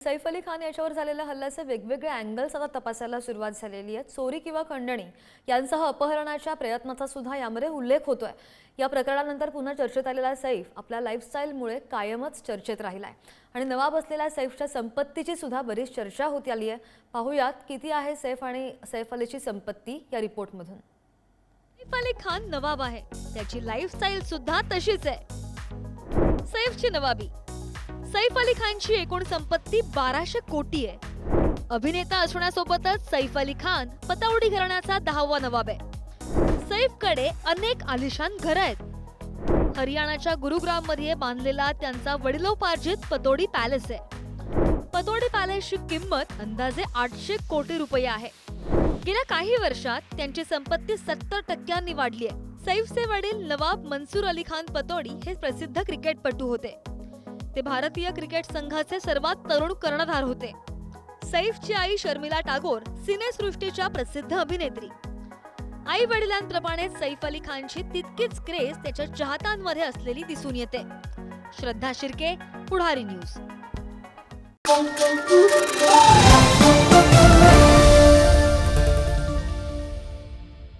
सैफ अली खान याच्यावर झालेल्या हल्ल्याचे वेगवेगळे अँगल्स आता तपासायला सुरुवात झालेली आहे चोरी किंवा खंडणी यांसह अपहरणाच्या प्रयत्नाचा सुद्धा यामध्ये उल्लेख होतोय. या प्रकरणानंतर पुन्हा चर्चेत आलेला सैफ. आपल्या लाईफस्टाईलमुळे कायमच चर्चेत राहिलाय. आणि नवाब असलेल्या सैफच्या संपत्तीची सुद्धा बरीच चर्चा होत आली आहे. पाहूयात किती आहे सैफ आणि सैफ अलीची संपत्ती या रिपोर्टमधून. सैफ अली खान नवाब आहे. त्याची लाईफस्टाईल सुद्धा तशीच आहे. सैफची नवाबी. सैफ अली खानची एकूण संपत्ती बाराशे कोटी आहे. अभिनेता असण्यासोबतच सैफ अली खान पतावडी घराण्याचा दहावा नवाब आहे. सैफकडे अनेक आलिशान घरं आहेत. हरियाणाच्या गुरुग्राममध्ये बांधलेला त्यांचा वडिलोपार्जित पतोडी पॅलेस आहे. पतोडी पॅलेसची किंमत अंदाजे आठशे कोटी रुपये आहे. गेल्या काही वर्षात त्यांची संपत्ती सत्तर टक्क्यांनी वाढली आहे. सैफचे वडील नवाब मनसूर अली खान पतोडी हे प्रसिद्ध क्रिकेटपटू होते. ते भारतीय क्रिकेट संघाचे सर्वात तरुण कर्णधार होते. सैफची आई शर्मिला टागोर सिनेसृष्टीच्या प्रसिद्ध अभिनेत्री. आई वडिलांप्रमाणे सैफ अली खानची तितकीच क्रेज त्याच्या चाहत्यांमध्ये असलेली दिसून येते. श्रद्धा शिर्के पुढारी न्यूज.